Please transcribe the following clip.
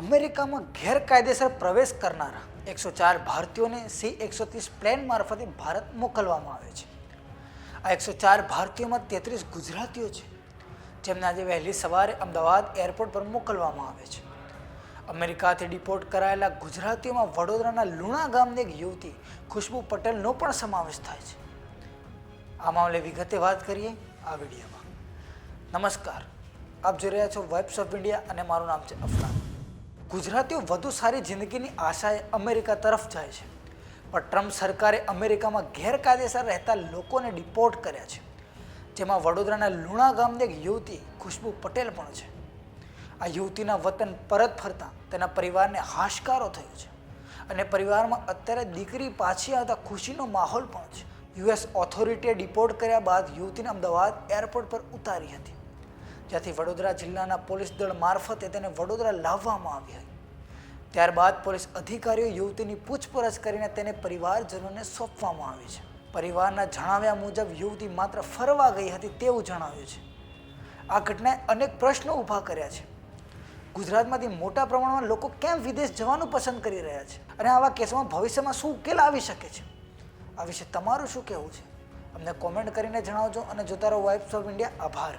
અમેરિકામાં ગેરકાયદેસર પ્રવેશ કરનારા એકસો ચાર ભારતીયોને સી એકસો ત્રીસ પ્લેન મારફતે ભારત મોકલવામાં આવે છે. આ એકસો ચાર ભારતીયોમાં તેત્રીસ ગુજરાતીઓ છે, જેમને આજે વહેલી સવારે અમદાવાદ એરપોર્ટ પર મોકલવામાં આવે છે. અમેરિકાથી ડિપોર્ટ કરાયેલા ગુજરાતીઓમાં વડોદરાના લુણા ગામની એક યુવતી ખુશ્બુ પટેલનો પણ સમાવેશ થાય છે. આ મામલે વિગતે વાત કરીએ આ વિડીયોમાં. નમસ્કાર. આપ જોઈ રહ્યા છો વેબ્સ ઓફ ઇન્ડિયા અને મારું નામ છે અફરાન ગુજરાતીઓ વધુ સારી જિંદગીની આશાએ અમેરિકા તરફ જાય છે. પણ ટ્રમ્પ સરકારે અમેરિકામાં ગેરકાયદેસર રહેતા લોકોને ડિપોર્ટ કર્યા છે. જેમાં વડોદરાના લુણા ગામની એક યુવતી ખુશ્બુ પટેલ પણ છે. આ યુવતીના વતન પરત ફરતા તેના પરિવારને હાશકારો થયો છે. અને પરિવારમાં અત્યારે દીકરી પાછી આવતા ખુશીનો માહોલ પણ છે. યુએસ ઓથોરિટીએ ડિપોર્ટ કર્યા બાદ યુવતીને અમદાવાદ એરપોર્ટ પર ઉતારી હતી. જ્યાંથી વડોદરા જિલ્લાના પોલીસ દળ મારફતે તેને વડોદરા લાવવામાં આવી હતી. ત્યારબાદ પોલીસ અધિકારીઓ યુવતીની પૂછપરછ કરીને તેને પરિવારજનોને સોંપવામાં આવી છે. પરિવારના જણાવ્યા મુજબ યુવતી માત્ર ફરવા ગઈ હતી તેવું જણાવ્યું છે. આ ઘટનાએ અનેક પ્રશ્નો ઊભા કર્યા છે. ગુજરાતમાંથી મોટા પ્રમાણમાં લોકો કેમ વિદેશ જવાનું પસંદ કરી રહ્યા છે? અને આવા કેસમાં ભવિષ્યમાં શું ઉકેલ આવી શકે છે? આ વિશે તમારું શું કહેવું છે? અમને કોમેન્ટ કરીને જણાવજો અને જોતા રહો વાઇબ્સ ઓફ ઇન્ડિયા આભાર.